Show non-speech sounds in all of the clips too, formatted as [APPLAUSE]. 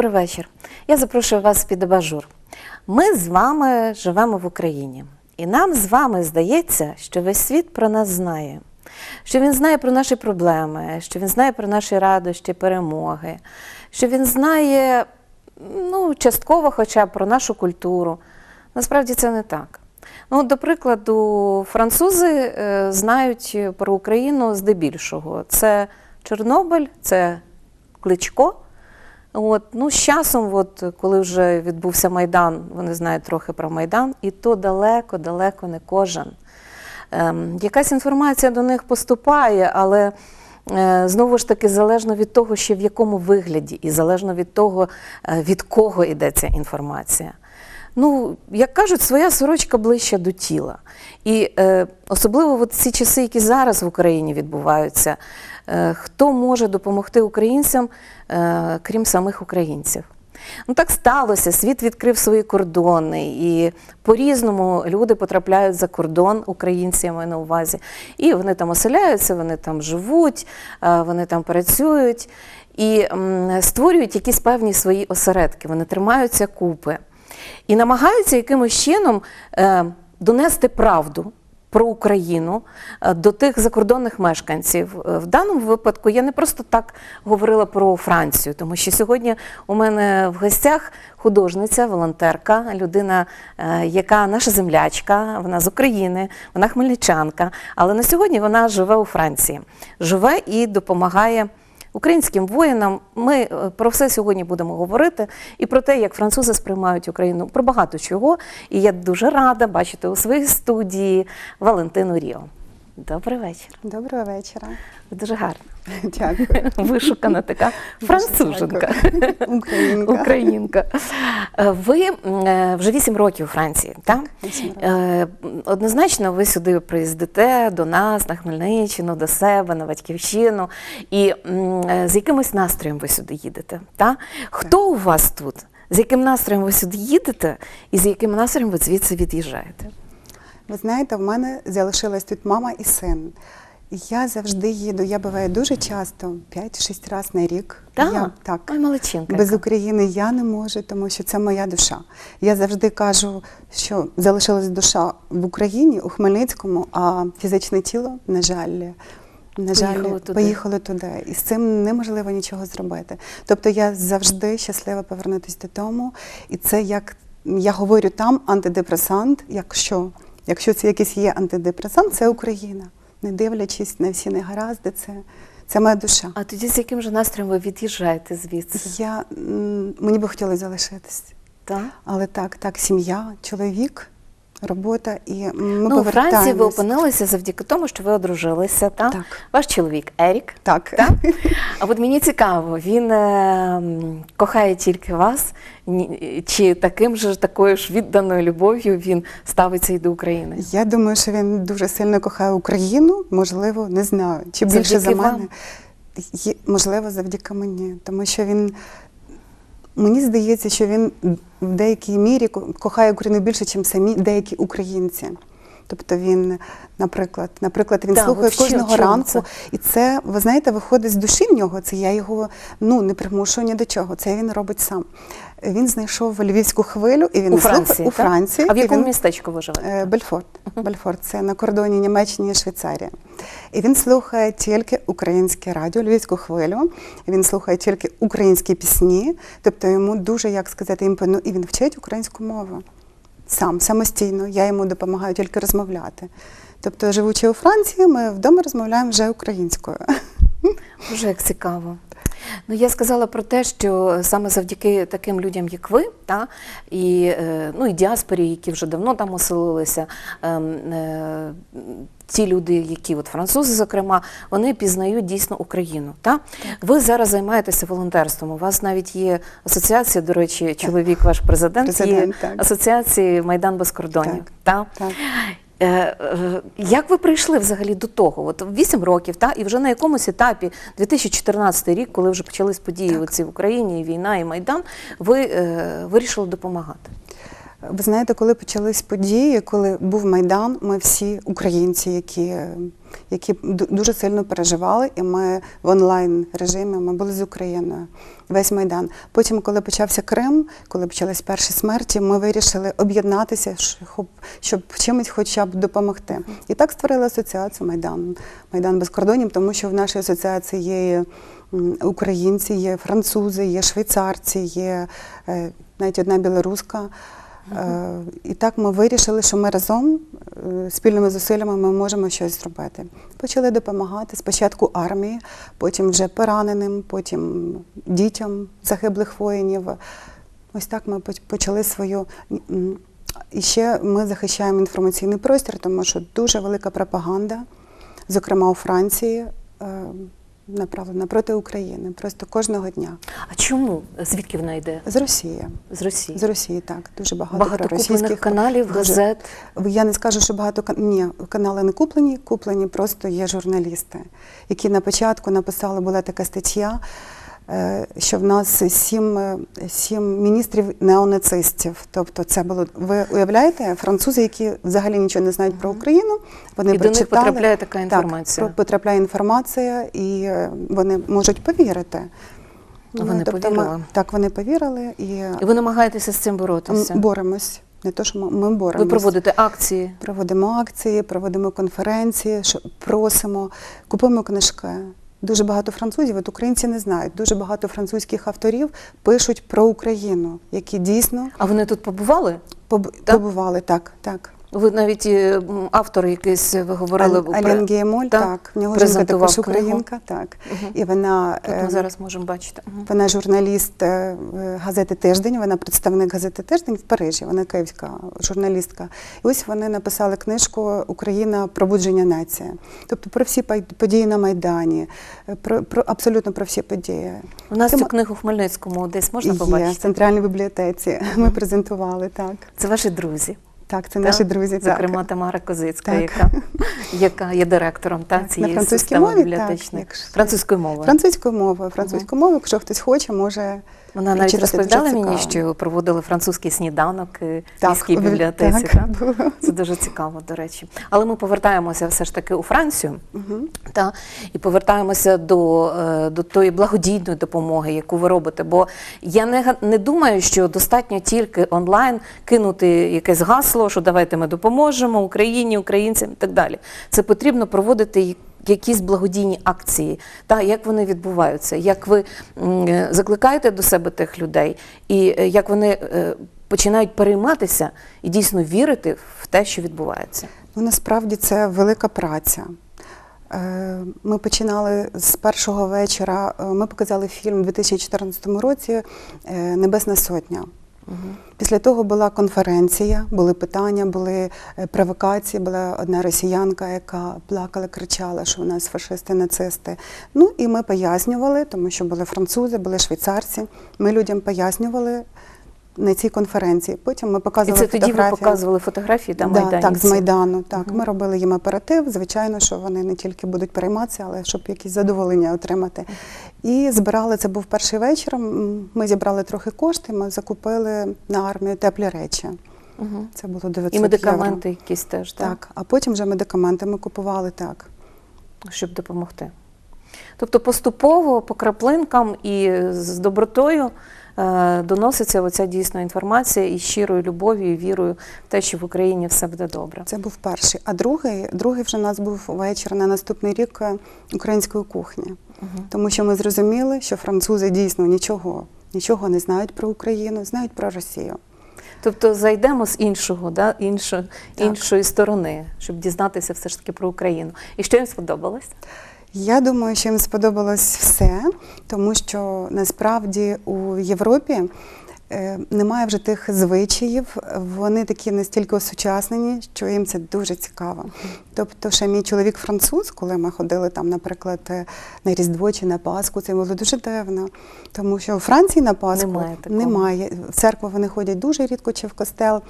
Добрий вечір. Я запрошую вас під абажур. Ми з вами живемо в Україні, і нам з вами здається, що весь світ про нас знає, що він знає про наші проблеми, що він знає про наші радощі, перемоги, що він знає ну, частково хоча б про нашу культуру. Насправді це не так. Ну, до прикладу, французи е, знають про Україну здебільшого. Це Чорнобиль, це Кличко. От, ну, з часом, от, коли вже відбувся Майдан, вони знають трохи про Майдан, і то далеко, далеко не кожен. Ем, якась інформація до них поступає, але е, знову ж таки залежно від того, ще в якому вигляді, і залежно від того, е, від кого йде ця інформація. Ну, як кажуть, своя сорочка ближче до тіла. І е, особливо от ці часи, які зараз в Україні відбуваються, хто може допомогти українцям, е, крім самих українців? Ну так сталося. Світ відкрив свої кордони, і по-різному люди потрапляють за кордон, українці я маю на увазі. І вони там оселяються, вони там живуть, е, вони там працюють і створюють якісь певні свої осередки. Вони тримаються купи і намагаються якимось чином е, донести правду. Про Україну е, до тих закордонних мешканців. Е, в даному випадку я не просто так говорила про Францію, тому що сьогодні у мене в гостях художниця, волонтерка, людина, е, яка наша землячка, вона з України, вона хмельничанка, але на сьогодні вона живе у Франції, живе і допомагає українським воїнам. Ми е, про все сьогодні будемо говорити і про те, як французи сприймають Україну, про багато чого. І я дуже рада бачити у своїй студії Валентину Ріо. Добрий вечір. Доброго вечора. Дуже гарна. [LAUGHS] Дякую. [LAUGHS] Вишукана така француженка. Українка. Українка. Е, Ви е, вже 8 років у Франції, так? років. Е, Однозначно, ви сюди приїздите до нас, на Хмельниччину, до себе, на батьківщину. І з якимось настроєм ви сюди їдете? Так? Хто у вас тут? З яким настроєм ви сюди їдете, і з яким настроєм ви звідси від'їжджаєте? Ви знаєте, в мене залишилась тут мама і син. Я завжди їду. Я буваю дуже часто, 5-6 разів на рік. Так? Я, так. Ой, молодчинка. Без. України я не можу, тому що це моя душа. Я завжди кажу, що залишилась душа в Україні, у Хмельницькому, а фізичне тіло, на жаль, на жаль, Поїхало туди. поїхало туди. І з цим неможливо нічого зробити. Тобто я завжди щаслива повернутися додому. І це як я говорю там антидепресант, якщо, якщо це якийсь є антидепресант, це Україна. Не дивлячись на всі негаразди, це, це моя душа. А тоді з яким же настроєм ви від'їжджаєте звідси? Я, мені би хотілося залишитись. Так? Але так, так, сім'я, чоловік, робота і ми ну, у Франції ви опинилися завдяки тому, що ви одружилися, так? Так. Ваш чоловік Ерік. Так. Так? [LAUGHS] А от мені цікаво, він е, кохає тільки вас, чи таким же такою ж відданою любов'ю він ставиться і до України? Я думаю, що він дуже сильно кохає Україну, можливо, не знаю, чи більше за мене. вам? Можливо, завдяки мені. Тому що він, мені здається, що він в деякій мірі кохає Україну більше, ніж самі деякі українці. Тобто він, наприклад, наприклад, він Так, слухає кожного ранку, і це, ви знаєте, виходить з душі в нього. Це я його ну не примушую ні до чого. Це він робить сам. Він знайшов львівську хвилю, і він У слухає- Франції, у? Франції. А в якому він- містечку ви живете? Е, Бельфорт. Бельфорт це на кордоні Німеччини і Швейцарії. І він слухає тільки українське радіо, львівську хвилю. Він слухає тільки українські пісні. Тобто йому дуже, як сказати, імпонує, і він вчить українську мову сам, самостійно. Я йому допомагаю тільки розмовляти. Тобто, живучи у Франції, ми вдома розмовляємо вже українською. Дуже як цікаво. Ну, я сказала про те, що саме завдяки таким людям, як ви, та, і, е, ну, і діаспорі, які вже давно там оселилися, ем, е, ті люди, які от французи, зокрема, вони пізнають дійсно Україну. Та? Ви зараз займаєтеся волонтерством. У вас навіть є асоціація, до речі, чоловік, ваш президент, Президент, є так. асоціації Майдан без кордонів. Та? Так. Е, е, Як ви прийшли взагалі до того? От 8 років, та і вже на якомусь етапі, 2014 рік, коли вже почались події оці в Україні, і війна, і Майдан, ви е, вирішили допомагати. Ви знаєте, коли почались події, коли був Майдан, ми всі українці, які які дуже сильно переживали, і ми в онлайн режимі ми були з Україною. Весь майдан. Потім, коли почався Крим, коли почались перші смерті, ми вирішили об'єднатися, щоб, чимось хоча б допомогти. І так створили асоціацію Майдан. Майдан без кордонів, тому що в нашій асоціації є українці, є французи, є швейцарці, є е, навіть одна білоруска. Е, І так ми вирішили, що ми разом е, спільними зусиллями ми можемо щось зробити. Почали допомагати спочатку армії, потім вже пораненим, потім дітям загиблих воїнів. Ось так ми почали свою. І ще ми захищаємо інформаційний простір, тому що дуже велика пропаганда, зокрема у Франції, е, направлена проти України просто кожного дня. А чому? Звідки вона йде? З Росії. З Росії? З Росії, так, дуже багато, Багато російських каналів, дуже- газет. Я не скажу, що багато ні, канали не куплені, куплені просто є журналісти, які на початку написали, була така стаття, що в нас сім, е, сім міністрів неонацистів. Тобто, це було ви уявляєте, французи, які взагалі нічого не знають про Україну, вони І до них потрапляє така інформація. про- потрапляє інформація, і е, вони можуть повірити. Вони тобто повірили? Ми, так, вони повірили і, І ви намагаєтеся з цим боротися? Боремось. Не то, що ми, ми боремось. Ви проводите акції. Проводимо акції, проводимо конференції, просимо, купуємо книжки. Дуже багато французів, от українці не знають. Дуже багато французьких авторів пишуть про Україну, які дійсно А вони тут побували? поб- Так? побували так, так. Ви навіть е, м, автор якийсь, ви говорили про- Алін Геймоль, Так, так. В нього жінка також українка, так. Мгм. І вона Тут е, ми зараз можемо бачити. Мгм. Вона журналіст е, е, газети Тиждень, вона представник газети Тиждень в Парижі, вона київська журналістка. І ось вони написали книжку Україна пробудження нації. Тобто про всі події на Майдані, е, про, про абсолютно про всі події. У нас Це цю книгу в Хмельницькому десь можна Є в центральній бібліотеці. Ми презентували так. Це ваші друзі. Так, це так? наші друзі. так. Зокрема, Тамара Козицька, Так. яка, яка є директором та, Так, цієї системи так, бібліотечної. Французькою мовою. Французькою мовою, французькою мовою, якщо хтось хоче, може. Вона навіть розповідала мені, що проводили французький сніданок е, в Так, міській бібліотеці. так, так? Це дуже цікаво, до речі. Але ми повертаємося все ж таки у Францію Мгм. та, і повертаємося до, е, до тої благодійної допомоги, яку ви робите. Бо я не, не думаю, що достатньо тільки онлайн кинути якесь гасло, що давайте ми допоможемо Україні, українцям і так далі. Це потрібно проводити якісь благодійні акції, та як вони відбуваються, як ви е, закликаєте до себе тих людей, і е, як вони е, починають перейматися і дійсно вірити в те, що відбувається. Ну, насправді це велика праця. Ми починали з першого вечора. Ми показали фільм у 2014 році Небесна сотня. Після того була конференція, були питання, були е, провокації. Була одна росіянка, яка плакала, кричала, що у нас фашисти, нацисти. Ну і ми пояснювали, тому що були французи, були швейцарці. Ми людям пояснювали на цій конференції. Потім ми І показували це тоді ви показували фотографії Да, майданівців? так, з Майдану. Так, Мгм. ми робили їм оператив. Звичайно, що вони не тільки будуть перейматися, але щоб якісь задоволення отримати. І збирали це був перший вечір. Ми зібрали трохи кошти. Ми закупили на армію теплі речі. Мгм. Це було 900 І медикаменти євро. якісь теж, так? Так, а потім вже медикаменти ми купували так. щоб допомогти. Тобто поступово, по краплинкам і з добротою доноситься оця дійсно інформація і щирою любов'ю, і вірою в те, що в Україні все буде добре. Це був перший. А другий, другий вже у нас був вечір на наступний рік е, української кухні. Тому що ми зрозуміли, що французи дійсно нічого, нічого не знають про Україну, знають про Росію. Тобто зайдемо з іншого, да, іншо, іншої сторони, щоб дізнатися все ж таки про Україну. І що їм сподобалось? Я думаю, що їм сподобалось все, тому що насправді у Європі е, немає вже тих звичаїв, вони такі настільки осучаснені, що їм це дуже цікаво. Тобто, ще мій чоловік француз, коли ми ходили там, наприклад, е, на Різдво чи на Пасху, це було дуже дивно. Тому що у Франції на Пасху Немає такого. немає. В церкву вони ходять дуже рідко чи в костел.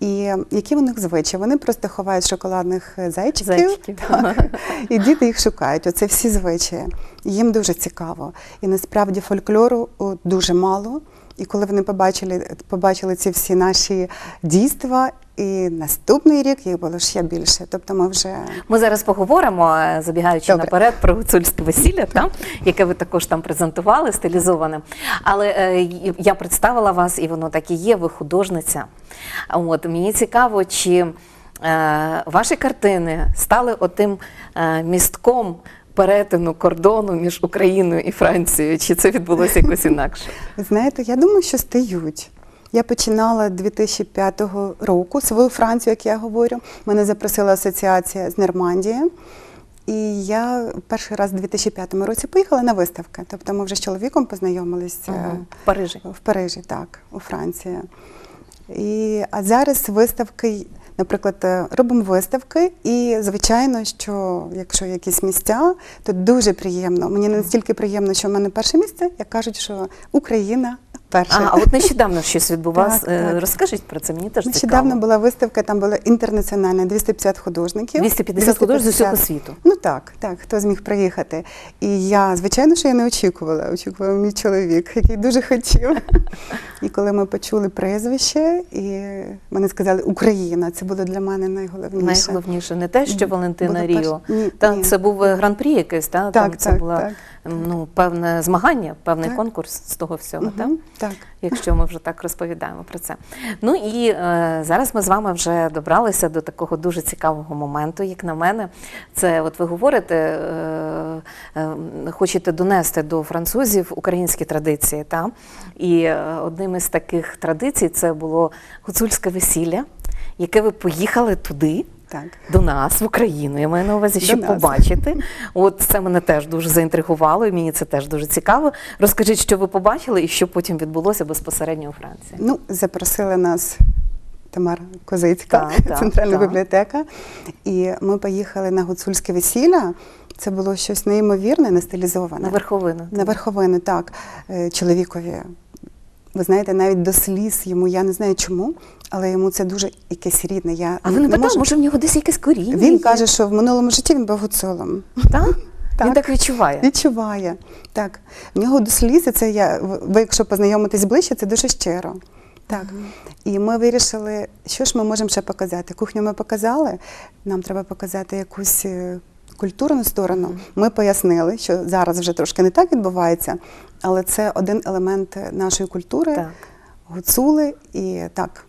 І які в них звичаї? Вони просто ховають шоколадних е, зайчиків, Зайчиків. Так. і діти їх шукають. Оце всі звичаї. Їм дуже цікаво. І насправді фольклору дуже мало. І коли вони побачили, побачили ці всі наші дійства, І наступний рік їх було ще більше. Тобто ми вже Ми зараз поговоримо, е, забігаючи Добре. наперед, про гуцульське весілля, та, яке ви також там презентували, стилізоване. Але е, я представила вас, і воно так і є, ви художниця. От, мені цікаво, чи е, ваші картини стали отим е, містком перетину кордону між Україною і Францією, чи це відбулося якось інакше? Ви знаєте, я думаю, що стають. Я починала 2005 року свою Францію, як я говорю. Мене запросила асоціація з Нормандії. І я перший раз у 2005 році поїхала на виставки. Тобто ми вже з чоловіком познайомилися Мгм. В Парижі. в Парижі, так, у Франції. І, а зараз виставки, наприклад, е, робимо виставки, і звичайно, що якщо якісь місця, то дуже приємно. Мені настільки приємно, що в мене перше місце, як кажуть, що Україна перша. А, а от нещодавно щось відбувалося. Так. Розкажіть про це, мені теж Нещодавно цікаво. була виставка, там була інтернаціональна 250 художників. 250 художників з усього світу. Ну так, так, хто зміг приїхати. І я, звичайно, що я не очікувала. Очікував мій чоловік, який дуже хотів. І коли ми почули прізвище, і мене сказали Україна, це було для мене найголовніше. Найголовніше не те, що Валентина було Ріо. перше- ні, Та ні. це був е, гран-прі якийсь, та? Так, там це так, була так. ну, певне змагання, певний Так. конкурс з того всього, Мгм, так? Так. якщо ми вже так розповідаємо про це. Ну і е, зараз ми з вами вже добралися до такого дуже цікавого моменту, як на мене. Це от ви говорите, е, е, хочете донести до французів українські традиції. Та? І е, одним із таких традицій це було гуцульське весілля, яке ви поїхали туди. Так. До нас в Україну. Я маю на увазі, До щоб нас. побачити. От це мене теж дуже заінтригувало, і мені це теж дуже цікаво. Розкажіть, що ви побачили і що потім відбулося безпосередньо у Франції. Ну, запросила нас Тамара Козицька, Так, так, центральна так. бібліотека. І ми поїхали на гуцульське весілля. Це було щось неймовірне, не стилізоване. На верховину. На верховину, так. Е, Чоловікові. Ви знаєте, навіть до сліз йому, я не знаю чому, але йому це дуже якесь рідне. Я А ви не питали, можу- може в нього десь якесь коріння? Він є? каже, що в минулому житті він був гуцулом. так? [LAUGHS] Так. Він так відчуває. Відчуває. Так. В нього до сліз, і це я, ви, якщо познайомитесь ближче, це дуже щиро. Так. І ми вирішили, що ж ми можемо ще показати. Кухню ми показали, нам треба показати якусь е, культурну сторону. Ми пояснили, що зараз вже трошки не так відбувається, але це один елемент нашої культури, Так. гуцули і так.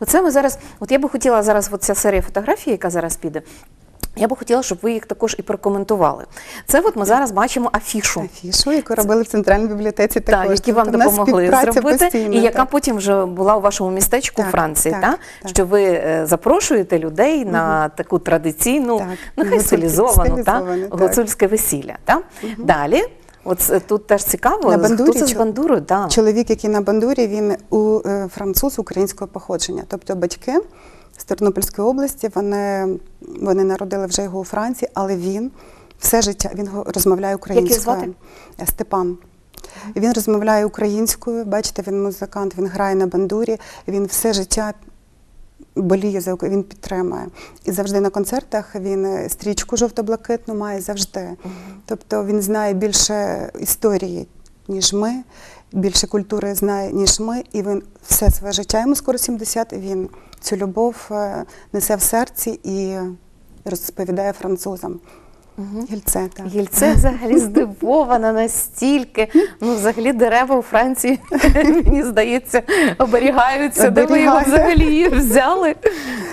Оце ми зараз. От я би хотіла зараз, от ця серія фотографій, яка зараз піде. Я би хотіла, щоб ви їх також і прокоментували. Це от ми зараз бачимо афішу. Афішу, яку робили в центральній бібліотеці Так, також. які вам Тобто допомогли зробити, постійна, і яка так. потім вже була у вашому містечку у Так, Франції, так, та? так. що ви е, запрошуєте людей на таку традиційну, Так, нехай гуцульське- стилізовану, та? так. гуцульське весілля. Та? Далі, от е, тут теж цікаво, На бандурі хто це з бандурою? Да. Чоловік, який на бандурі, він у е, француз українського походження. Тобто батьки з Тернопільської області, вони, вони народили вже його у Франції, але він все життя він розмовляє українською. звати? Е, Степан. Він розмовляє українською, бачите, він музикант, він грає на бандурі, він все життя боліє за він підтримує. І завжди на концертах він е, стрічку жовто-блакитну має завжди. Тобто він знає більше історії, ніж ми, більше культури знає, ніж ми, і він все своє життя, йому скоро 70, він цю любов е, несе в серці і розповідає французам. Гільце, так. Гільце [LAUGHS] взагалі здивована настільки. Ну, взагалі, дерева у Франції, [LAUGHS] мені здається, оберігаються. Де ви його взагалі її взяли?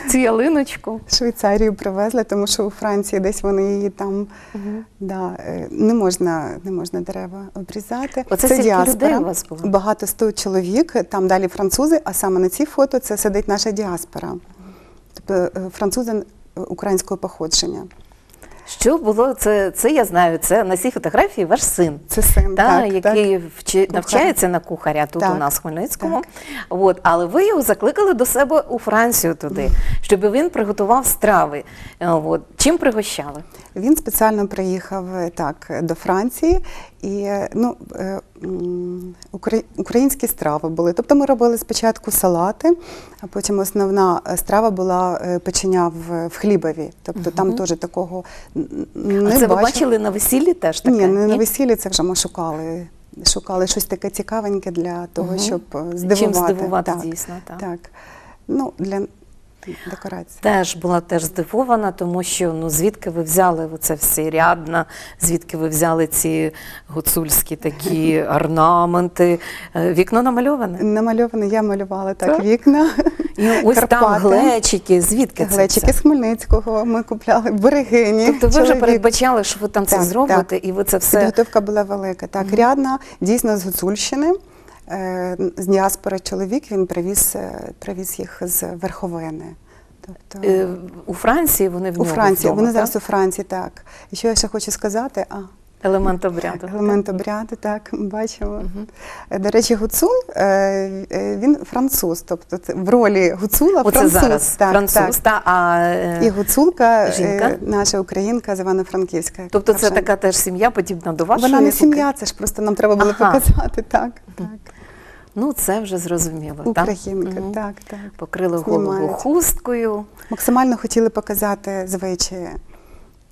Цю ялиночку. Швейцарію привезли, тому що у Франції десь вони її там да, е, не можна, не можна дерева обрізати. Оце стільки людей у вас було? Багато сто чоловік, там далі французи, а саме на цій фото це сидить наша діаспора. Тобто е, французи е, українського походження. Що було? Це, це я знаю. Це на цій фотографії ваш син. Це син, Та, так, який так. вчи, навчається на кухаря тут Так, у нас в Хмельницькому. так. От, але ви його закликали до себе у Францію туди, щоб він приготував страви. Е, От. Чим пригощали? Він спеціально приїхав е, так до Франції, і ну, е, українські страви були. Тобто ми робили спочатку салати, а потім основна е, страва була е, печення в, в хлібові. Тобто там теж такого не а це ви бачили на весіллі теж таке? Ні, не на весіллі, це вже ми шукали. Шукали щось таке цікавеньке для того, Мгм. щоб е, Чим здивувати. здивувати так, дійсно, так. так. Ну, для, декорації. Теж була теж здивована, тому що ну звідки ви взяли оце все рядна, звідки ви взяли ці гуцульські такі [LAUGHS] орнаменти. Е, Вікно намальоване. Намальоване, я малювала так, Так? вікна. І ось там глечики. Звідки це? Глечики з Хмельницького ми купляли, берегині. Тобто ви вже передбачали, що ви там це зробите, так. і ви це все. Підготовка була велика. Так, рядна, дійсно з Гуцульщини. Е, З діаспори чоловік він привіз, е, привіз їх з Верховини. Тобто, Е, У Франції вони в у Франції, вдома, вони так? зараз у Франції, так. І що я ще хочу сказати? А, елемент обряду. елемент обряду, так, бачимо. Е, До речі, гуцул, він француз, тобто в ролі гуцула Оце француз. зараз так, француз, так. та а І гуцулка, Жінка? наша українка з Івано-Франківська. тобто це така теж сім'я, подібна до вашої. Вона не сім'я, це ж просто нам треба було Ага. показати. Так, так. Ну це вже зрозуміло. так? Українка, Мгм. так, так. Покрили голову хусткою. Максимально хотіли показати звичаї.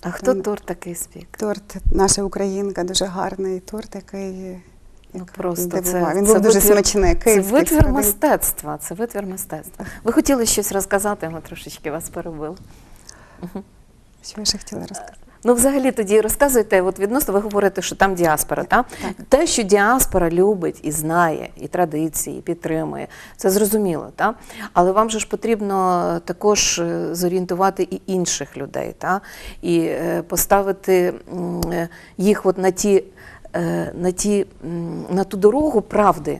А хто Там- торт такий спік? Торт, наша українка, дуже гарний торт, який Ну просто це, Він це був дуже витвір, смачний. Це витвір старий. мистецтва. Це витвір мистецтва. Ви хотіли щось розказати, ми трошечки вас перебили. Що я ще хотіла розказати? Ну, взагалі, тоді розказуйте, от відносно ви говорите, що там діаспора, так? Те, що діаспора любить і знає, і традиції, і підтримує, це зрозуміло, так? Але вам же ж потрібно також е, зорієнтувати і інших людей, так? І е, поставити е, їх от на ті, на ті, на ту дорогу правди.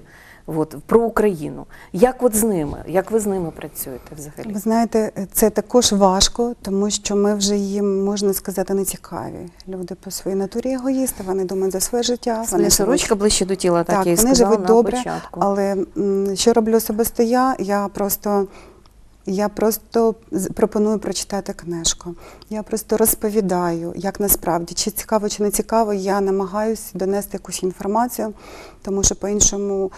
От, про Україну. Як от з ними? Як ви з ними працюєте взагалі? Ви знаєте, це також важко, тому що ми вже їм, можна сказати, не цікаві. Люди по своїй натурі егоїсти, вони думають за своє життя. Вони живуть- сорочка ближче до тіла, так, Так, я і вони сказала живуть на добре, початку. але м, що роблю особисто я? Я просто, я просто пропоную прочитати книжку. Я просто розповідаю, як насправді, чи цікаво, чи не цікаво, я намагаюся донести якусь інформацію, тому що по-іншому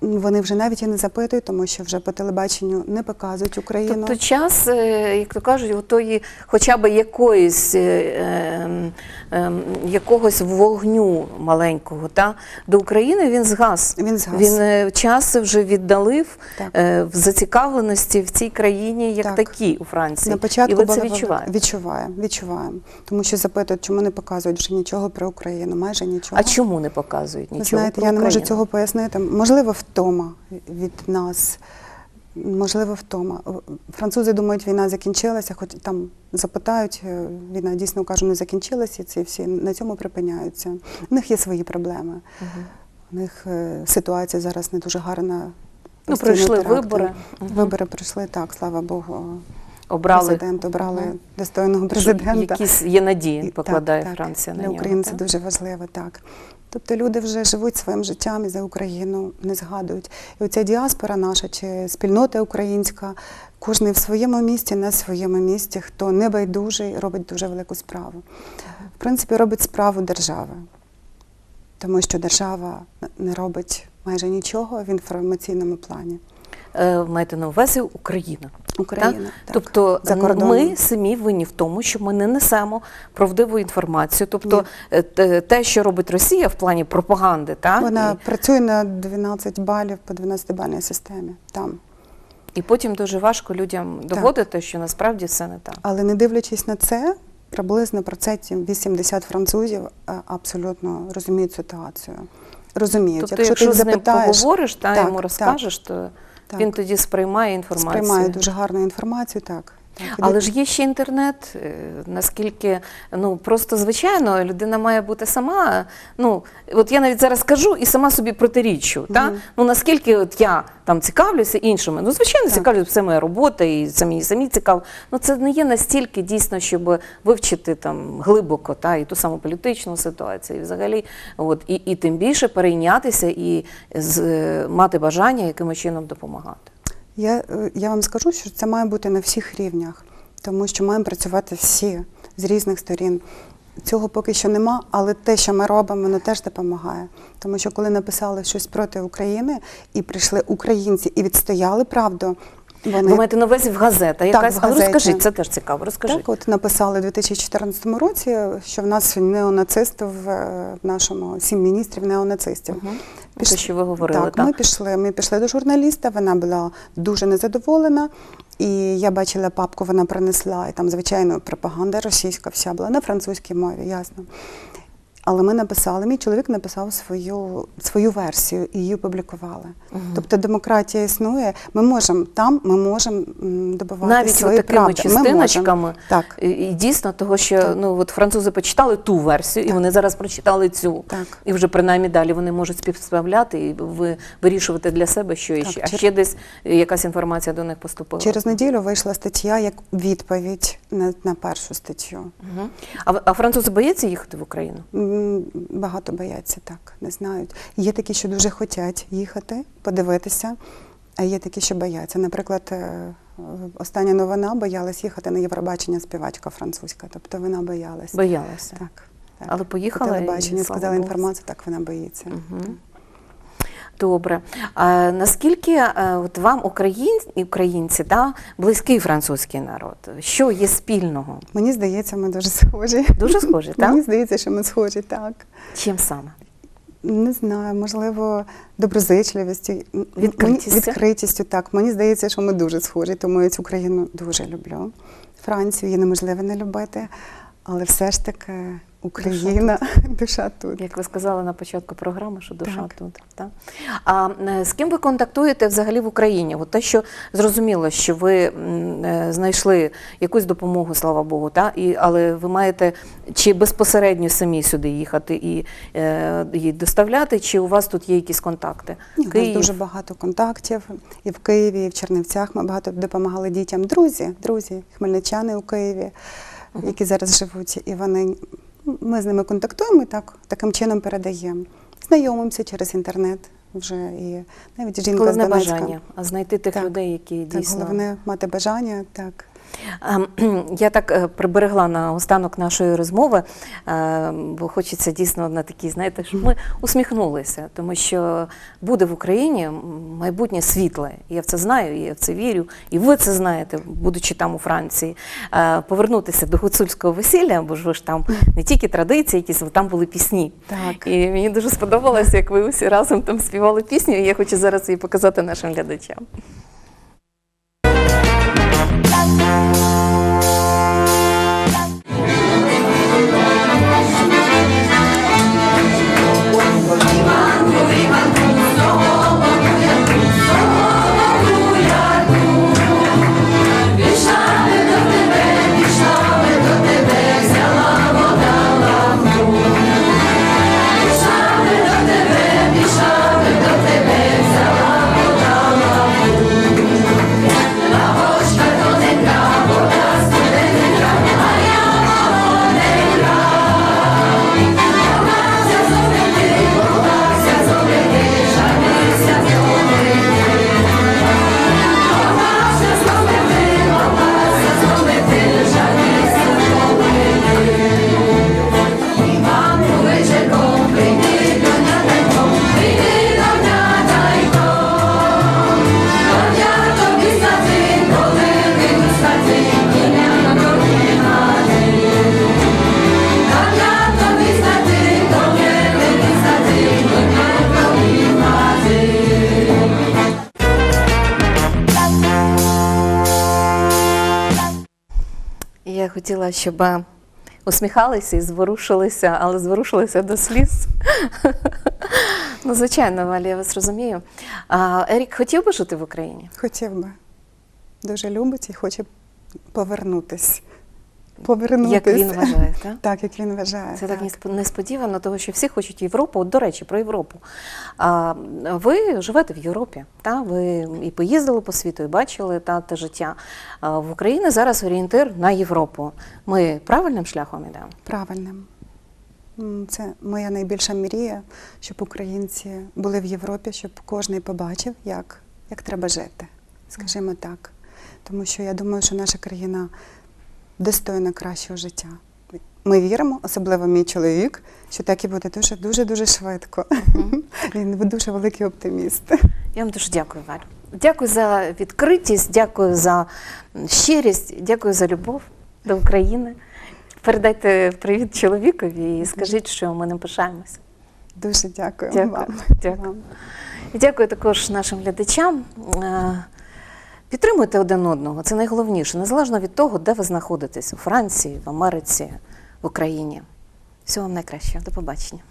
вони вже навіть і не запитують, тому що вже по телебаченню не показують Україну. Тобто час, е, як то кажуть, отої хоча б якоїсь, е, ем, якогось вогню маленького та, до України він згас. Він згас. Він е, час вже віддалив е, в зацікавленості в цій країні як Так. такій у Франції. На початку І ви це відчуваєте. Відчуваємо, відчуваємо. Тому що запитують, чому не показують вже нічого про Україну, майже нічого. А чому не показують нічого? Знаєте, про я не можу цього пояснити. Можливо, втома від нас. Можливо, втома. Французи думають, війна закінчилася, хоч там запитають, е, війна дійсно кажу, не закінчилася, і ці всі на цьому припиняються. У них є свої проблеми. У них е, ситуація зараз не дуже гарна. Ну, пройшли теракти. вибори. Вибори пройшли, так, слава Богу. Обрали Президент, обрали Мгм. достойного президента. Якісь є надії, покладає так, так. Франція на Для нього. України це дуже важливо, так. Тобто люди вже живуть своїм життям і за Україну не згадують. І оця діаспора наша чи спільнота українська, кожен в своєму місті, на своєму місті, хто не байдужий, робить дуже велику справу. В принципі, робить справу держави, тому що держава не робить майже нічого в інформаційному плані. Е, маєте на увазі Україна. Україна, так? так. Тобто За ми самі винні в тому, що ми не несемо правдиву інформацію. Тобто е, те- що робить Росія в плані пропаганди, так? Вона І, працює на 12 балів по 12-бальній системі там. і потім дуже важко людям доводити, що насправді все не так. Але не дивлячись на це, приблизно процентів 80 французів е, абсолютно розуміють ситуацію. Розуміють, Тобто, якщо, якщо, ти з ним запитаєш, поговориш та Так, йому так. розкажеш, то Так. він тоді сприймає інформацію. Сприймає дуже гарну інформацію, так. Але ж є ще інтернет, е, наскільки ну просто звичайно людина має бути сама. Ну от я навіть зараз кажу і сама собі протирічу. Та ну наскільки от я там цікавлюся іншими, ну звичайно, цікавлюся, це моя робота, і самі самі цікаво. Ну це не є настільки дійсно, щоб вивчити там глибоко та і ту саму політичну ситуацію, і взагалі, от і, і тим більше перейнятися і з, е, мати бажання якимось чином допомагати. Я, е, я вам скажу, що це має бути на всіх рівнях, тому що маємо працювати всі з різних сторін. Цього поки що нема, але те, що ми робимо, воно теж допомагає. Тому що коли написали щось проти України і прийшли українці і відстояли правду, вони Ви маєте на увазі в газета якась, в але газеті. розкажіть, це теж цікаво. Розкажіть. Так, от написали у 2014 році, що в нас неонацисти в, е, нашому сім міністрів неонацистів. Те, що ви говорили, так, так? ми пішли. Ми пішли до журналіста. Вона була дуже незадоволена. І я бачила папку, вона принесла, і там, звичайно, пропаганда російська вся була на французькій мові, ясно. Але ми написали, мій чоловік написав свою, свою версію і її опублікували. Тобто демократія існує. Ми можемо там, ми можемо м, добивати Навіть свої такими правди. Частиночками. Так. І, дійсно, того, що Так. ну от французи почитали ту версію, і вони зараз прочитали цю. Так. І вже принаймні далі вони можуть співставляти і ви вирішувати для себе, що Так, іще. А ще десь якась інформація до них поступила. Через неділю вийшла стаття як відповідь на, на першу статтю. Мгм. А, а французи бояться їхати в Україну? Багато бояться так, не знають. Є такі, що дуже хочуть їхати, подивитися, а є такі, що бояться. Наприклад, е, остання новина боялась їхати на Євробачення співачка французька. Тобто вона боялась. Боялися. Так, так. Але поїхала По телебаченню сказала інформацію, так вона боїться. Добре. А наскільки е, от вам україн, українці, да, близький французький народ? Що є спільного? Мені здається, ми дуже схожі. Дуже схожі, [LAUGHS] так? Мені здається, що ми схожі, так. Чим саме? Не знаю, можливо, доброзичливістю, Відкритістю? відкритістю. Так, мені здається, що ми дуже схожі, тому я цю країну дуже люблю. Францію її неможливо не любити, але все ж таки Україна, [LAUGHS] душа тут. Як ви сказали на початку програми, що душа Так. тут. Так? А е, з ким ви контактуєте взагалі в Україні? От те, що зрозуміло, що ви е, знайшли якусь допомогу, слава Богу, та? І, але ви маєте чи безпосередньо самі сюди їхати і е, її доставляти, чи у вас тут є якісь контакти? Ні, У нас дуже багато контактів і в Києві, і в Чернівцях. Ми багато допомагали дітям. Друзі, друзі, хмельничани у Києві, які зараз живуть, і вони ми з ними контактуємо і так таким чином передаємо. Знайомимося через інтернет вже і навіть жінка Головне з Донецька. бажання, а знайти тих Так, людей, які Так, дійсно головне мати бажання, так. Ем, [CLEARS THROAT] Я так е, приберегла на останок нашої розмови, е, бо хочеться дійсно на такій, знаєте, щоб ми усміхнулися, тому що буде в Україні майбутнє світле. Я в це знаю, я в це вірю, і ви це знаєте, будучи там у Франції. Е, Повернутися до гуцульського весілля, бо ж ви ж там не тільки традиції, якісь там були пісні. Так. І мені дуже сподобалося, як ви усі разом там співали пісню, і я хочу зараз її показати нашим глядачам. Я хотіла, щоб е, усміхалися і зворушилися, але зворушилися до сліз. [LAUGHS] ну, звичайно, Валі, я вас розумію. Ерік хотів би жити в Україні? Хотів би. Дуже любить і хоче повернутись. Повернутись. Як він вважає, так? [LAUGHS] Так, як він вважає. Це так несп- несподівано, тому що всі хочуть Європу. От, до речі, про Європу. А, ви живете в Європі, та? ви і поїздили по світу, і бачили та, те життя. А, в Україні зараз орієнтир на Європу. Ми правильним шляхом йдемо? правильним. Це моя найбільша мрія, щоб українці були в Європі, щоб кожен побачив, як, як треба жити, скажімо так. Тому що я думаю, що наша країна достойна кращого життя. Ми віримо, особливо мій чоловік, що так і буде дуже дуже дуже швидко. [LAUGHS] Він дуже великий оптиміст. Я вам дуже дякую, Валю. Дякую за відкритість, дякую за щирість, дякую за любов до України. Передайте привіт чоловікові і скажіть, що ми не пишаємося. Дуже дякую, Дякую, вам. дякую. І дякую також нашим глядачам. Підтримуйте один одного, це найголовніше, незалежно від того, де ви знаходитесь у Франції, в Америці, в Україні. Всього вам найкращого. До побачення.